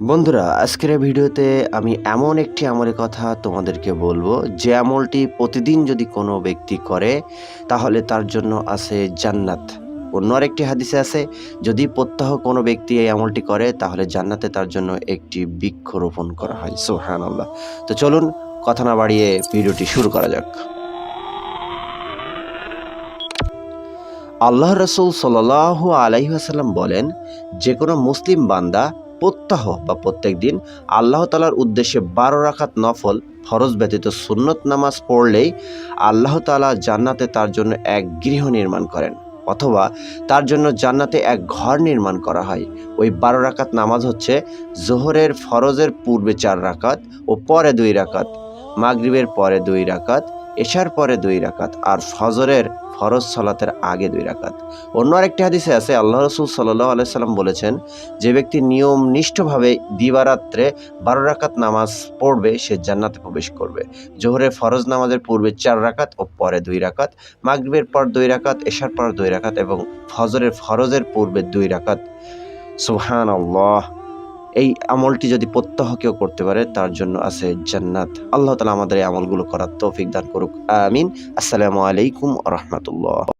বন্ধুরা, আজকের ভিডিওতে আমি এমন একটি আমলের কথা তোমাদেরকে বলব। যে আমলটি প্রতিদিন যদি কোনো ব্যক্তি করে, তাহলে তার জন্য আছে জান্নাত। অন্য আরেকটি হাদিসে আছে, যদি প্রত্যাহ কোনো ব্যক্তি এই আমলটি করে, তাহলে জান্নাতে তার জন্য একটি বৃক্ষ রোপণ করা হয়। সোহান আল্লাহ তো চলুন, কথা না বাড়িয়ে ভিডিওটি শুরু করা যাক। আল্লাহ রসুল সাল্লাহ আলাইহাসাল্লাম বলেন, যে কোনো মুসলিম বান্দা প্রত্যাহ বা প্রত্যেক দিন আল্লাহ তালার উদ্দেশ্যে বারো রাখাত নফল ফরজ ব্যতীত সুন্নত নামাজ পড়লেই আল্লাহ তালা জান্নাতে তার জন্য এক গৃহ নির্মাণ করেন অথবা তার জন্য জান্নাতে এক ঘর নির্মাণ করা হয়। ওই বারো রাকাত নামাজ হচ্ছে জোহরের ফরজের পূর্বে চার রাকাত ও পরে দুই রাকাত, মাগরিবের পরে দুই রাকাত এশার পরে দুই রাকাত আর ফজরের ফরজ সলাতের আগে দুই রাকাত। অন্য আরেকটি হাদিসে আছে, আল্লাহ রসুল সাল্লাহ আলাইসাল্লাম বলেছেন, যে ব্যক্তি নিয়ম নিষ্ঠভাবে দিবারাত্রে বারো রাকাত নামাজ পড়বে, সে জান্নাতে প্রবেশ করবে। জোহরের ফরজ নামাজের পূর্বে চার রাকাত ও পরে দুই রাকাত, মাগরিবের পর দুই রাকাত, এশার পর দুই রাকাত এবং ফজরের ফরজের পূর্বে দুই রাকাত। সুহান আল্লাহ এই আমলটি যদি প্রত্যহ কেউ করতে পারে, তার জন্য আছে জান্নাত। আল্লাহ তালা আমাদের এই আমলগুলো করার তৌফিক দান করুক। আমিন। আসসালামু আলাইকুম রহমতুল্লাহ।